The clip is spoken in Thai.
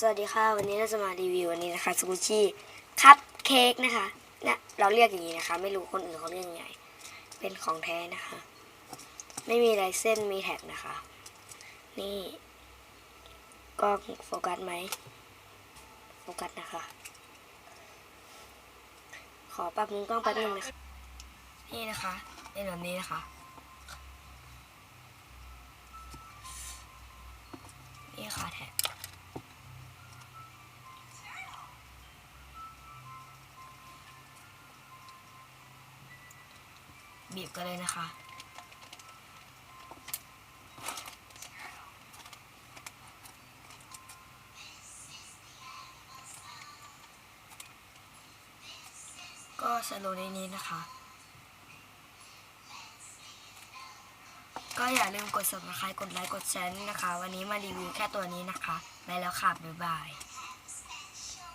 สวัสดีค่ะวันนี้เราจะมารีวิววันนี้นะคะสกูชี่คัพเค้กนะคะนะเราเรียกอย่างนี้นะคะ ไม่รู้คนอื่นเขาเรียกยังไง เป็นของแท้นะคะ ไม่มีลายเส้นมีแท็กนะคะ นี่กล้องโฟกัสไหมโฟกัสนะคะ ขอปรับมุมกล้องแป๊บนึงนะคะนี่นะคะเป็นแบบนี้นะคะนี่ค่ะแท็ก บีบกันเลยนะคะ ก็สโลว์ในนี้นะคะ ก็อย่าลืมกด subscribe กดไลค์ กดแชร์นะคะ วันนี้มารีวิวแค่ตัวนี้นะคะ ไปแล้วค่ะ บ๊ายบาย